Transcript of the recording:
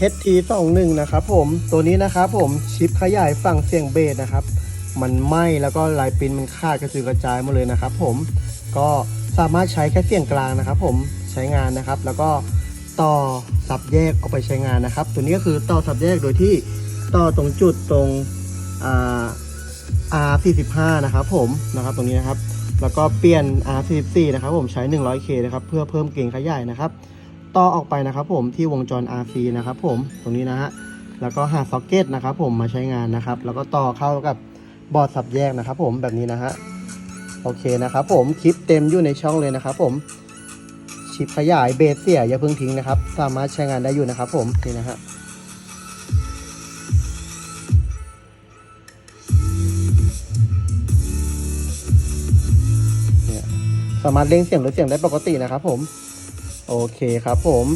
HT21 นะครับผมตัวนี้นะครับผมชิปขยายฝั่งเสียงเบสนะครับ มันไหม้แล้วก็ลายปินมันขาดกระจุยกระจายหมดเลยนะครับผมก็สามารถใช้แค่เสียงกลางนะครับ ผมใช้งานนะครับ แล้วก็ต่อสับแยกออกไปใช้งานนะครับ ตัวนี้ก็คือต่อสับแยกโดยที่ต่อตรงจุดตรงอ่า R45 นะครับผมนะครับ ตรงนี้นะครับ แล้วก็เปลี่ยน R44 นะครับ ผมใช้ 100K นะครับ เพื่อเพิ่มเกณฑ์ขยายนะครับ ต่อออกไปนะครับผมที่วงจร RC นะครับผมตรงนี้นะฮะแล้วก็หาซ็อกเก็ตนะครับผมมาใช้งานนะครับ แล้วก็ต่อเข้ากับบอร์ดสับแยกนะครับ ผมแบบนี้นะฮะโอเคนะครับผมคลิปเต็มอยู่ในช่องเลยนะครับ ผมชิปขยายเบสเสียอย่าเพิ่งทิ้งนะครับ สามารถใช้งานได้อยู่นะครับ ผมนี่นะฮะสามารถเล่งเสียงหรือเสียงได้ปกตินะครับ ผม โอเคครับผม